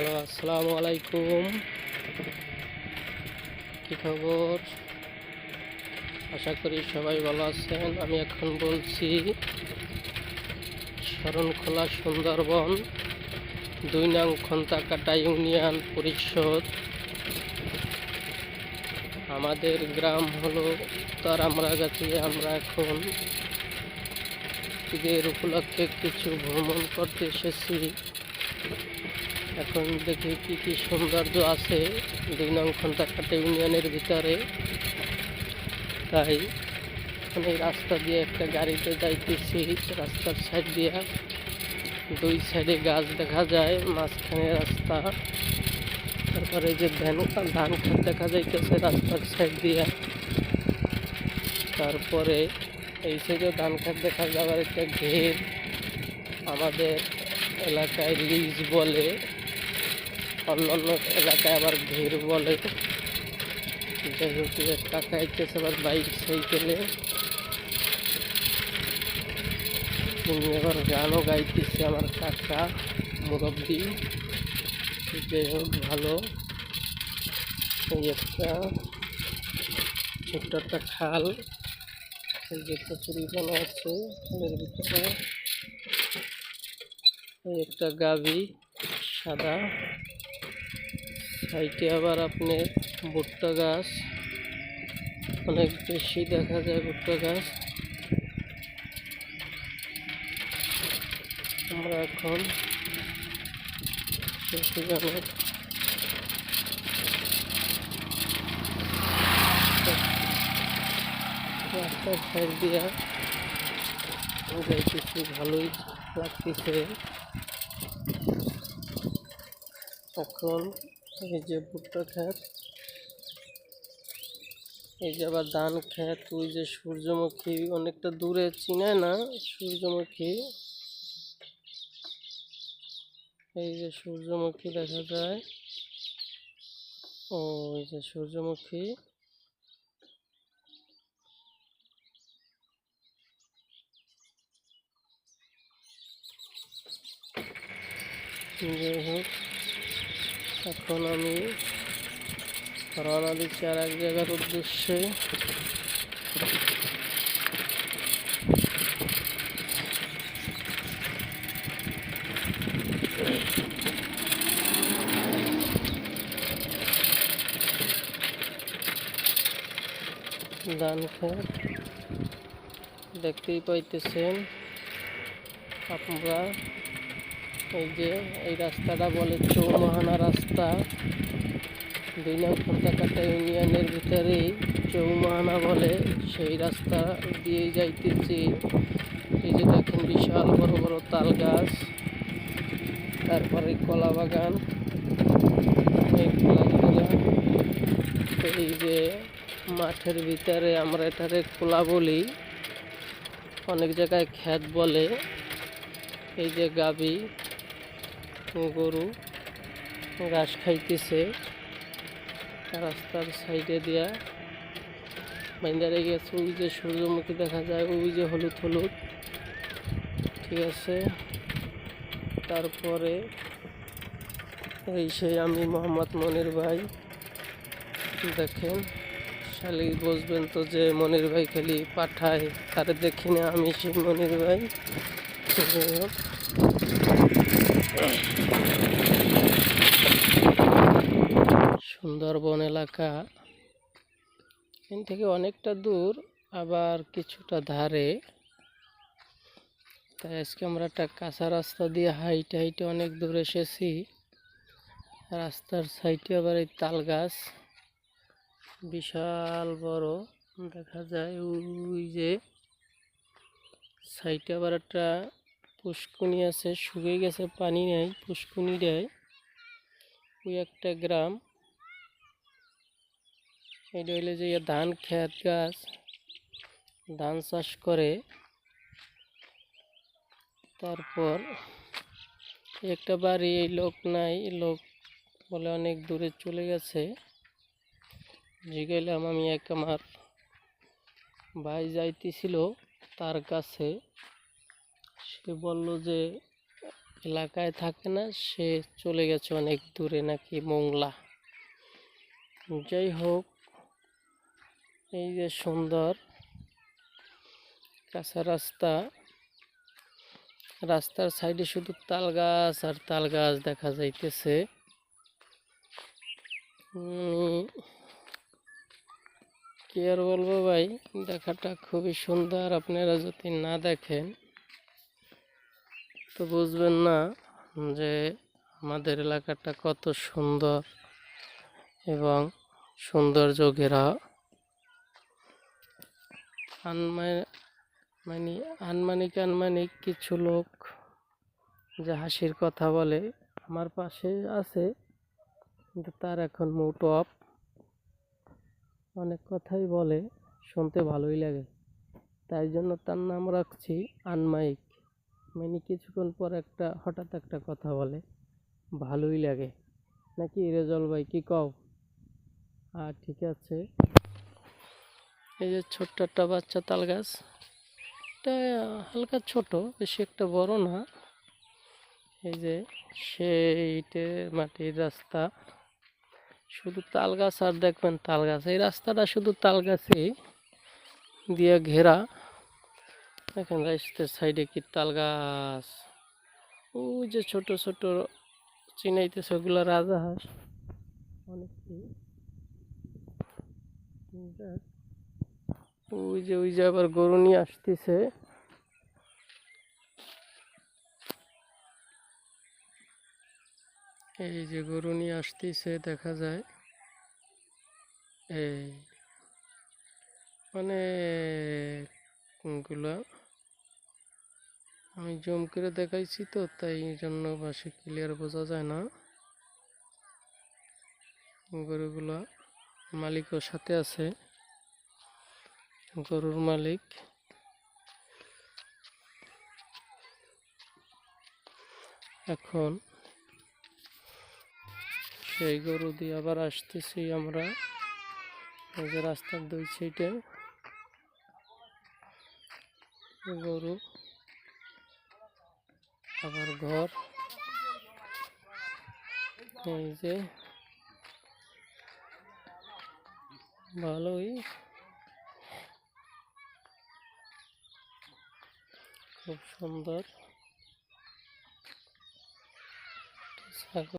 Hello, আসসালামু আলাইকুম। কি খবর? আশা করি সবাই ভালো আছেন। আমি এখন বলছি, শরণখোলা সুন্দরবন, দুই নং খন্তাকাটা ইউনিয়ন পরিষদ। আমাদের গ্রাম হলো তারামরাগাছি আমরা এখন ঈদের উপলক্ষে কিছু ভ্রমণ করতে এসেছি। এখন দেখি কি কি সৌন্দর্য আছে। দুই নং খন্তাকাটা ইউনিয়নের ভিতরে। তাই এই রাস্তা দিয়ে একটা গাড়িতে যাইতেছি, রাস্তার সাইড দিয়ে। দুই সাইডে গাছ দেখা যায়, মাঝখানে রাস্তা। তারপরে যে ধান ধান ক্ষেত দেখা যাইতেছে রাস্তার সাইড দিয়ে। তারপরে এই সাইডে ধান ক্ষেত দেখা যাওয়ার একটা ঘের। আমাদের এলাকায় লিজ বলে। অন্য অন্য এলাকায় আবার ভিড় বলে। যাই হোক কাকা আবার বাইক সাইকেলে। তিনি আবার গানও গাইতেছে আমার কাকা, মুরব্বী। যাই হোক, ভালো। এই একটা ছোট্ট একটা খাল। এই যে আছে, খালের ভিতরে। এই একটা গাভী, সাদা। সাইডে আবার আপনার ভুট্টা গাছ, অনেক বেশি দেখা যায় ভুট্টা গাছ। আমরা এখন রাস্তার সাইড দিয়া যাইতেছি, ভালোই লাগতেছে। এখন এই যে ভুট্টা ক্ষেত। এই যে আবার ধান ক্ষেত, ওই যে সূর্যমুখী, অনেকটা দূরে চিনায় না সূর্যমুখী? এই যে সূর্যমুখী দেখা যায়। ও, এই যে সূর্যমুখী। যাই হোক। এখন আমি রওনা দিচ্ছি আর এক জায়গার উদ্দেশ্যে। ধান খেত দেখতেই পাইতেছেন আপনারা। এই যে, এই রাস্তাটা বলে চৌমহানা রাস্তা। দুই নং খন্তাকাটা ইউনিয়নের ভিতরেই চৌমহানা বলে, সেই রাস্তা দিয়ে যাইতেছি। এই যে দেখেন বিশাল বড় বড় তাল গাছ তারপরে কলা বাগান এই কলাগুলা এই যে মাঠের ভিতরে আমরা এটারে খোলা বলি, অনেক জায়গায় খ্যাত বলে। এই যে গাবি গরু ঘাস খাইতেছে। রাস্তার সাইডে দিয়া বাইন্দারে গেছে, ওই যে সূর্যমুখী দেখা যায়, ওই যে হলুদ হলুদ। ঠিক আছে? তারপরে এই সেই আমি মোহাম্মদ মনির ভাই। দেখেন, শালি বসবেন তো যে মনির ভাই খালি পাঠায়, তারে দেখি না আমি সেই মনির ভাই। সুন্দরবন এলাকা। এখান থেকে অনেকটা দূর, আবার কিছুটা ধারে। তাই আজকে আমরা একটা কাঁচা রাস্তা দিয়ে হাইটে হাইটে অনেক দূর এসেছি। রাস্তার সাইডে আবার এই তাল গাছ। বিশাল বড়, দেখা যায় ওই যে সাইডে আবার একটা পুষ্কুনি আছে, শুকিয়ে গেছে, পানি নেই, পুষ্কুনি দেয়। ওই একটা গ্রাম। এটা হইলে যে ধান খেত গাছ। ধান চাষ করে। তারপর একটা বাড়ি, এই লোক নাই লোক বলে অনেক দূরে চলে গেছে। জিগাইলাম আমি এক আমার ভাই যাইতেছিল তার কাছে। সে বলল যে, এলাকায় থাকে না, সে চলে গেছে অনেক দূরে নাকি মোংলা। যাই হোক, এই যে সুন্দর কাঁচা রাস্তা, রাস্তার সাইডে শুধু তাল গাছ আর তাল গাছ দেখা যাইতেছে। কি আর বলব ভাই, দেখাটা খুবই সুন্দর, আপনারা যদি না দেখেন তো বুঝবেন না যে আমাদের এলাকাটা কত সুন্দর এবং সৌন্দর্য ঘেরা মানে আনমানিক আনমানিক কিছু লোক যে হাসির কথা বলে, আমার পাশে আছে, কিন্তু তার এখন মুড অফ। অনেক কথাই বলে, শুনতে ভালোই লাগে। তাই জন্য তার নাম রাখছি আনমাইক। মানে কিছুক্ষণ পর একটা হঠাৎ একটা কথা বলে, ভালোই লাগে। নাকি রেজল ভাই, কি কও? আর ঠিক আছে। এই যে ছোট্ট একটা বাচ্চা তাল গাছ, এটা হালকা ছোট, বেশি একটা বড় না। এই যে সেইটে মাটির রাস্তা। শুধু তাল গাছ আর দেখবেন তাল গাছ। এই রাস্তাটা শুধু তাল গাছই দিয়ে ঘেরা। দেখেন রাস্তার সাইডে কি তাল গাছ। ওই যে ছোট ছোট চিনাইতেছে, ওগুলো রাজা হাঁস। অনেক ওই যে ওই যে আবার গরু নিয়ে আসতেছে। এই যে গরু নিয়ে আসতেছে, দেখা যায়। এই অনেকগুলা আমি জুম করে দেখাইছি তো, তাই জন্য বাসে ক্লিয়ার বোঝা যায় না। গরুগুলা মালিকও সাথে আছে। গরুর মালিক। এখন সেই গরু দিয়ে আবার আসতেছি আমরা। এই যে রাস্তার দুই সাইডে গরু আবার ঘর। এই যে ভালোই। খুব সুন্দর। ছাগল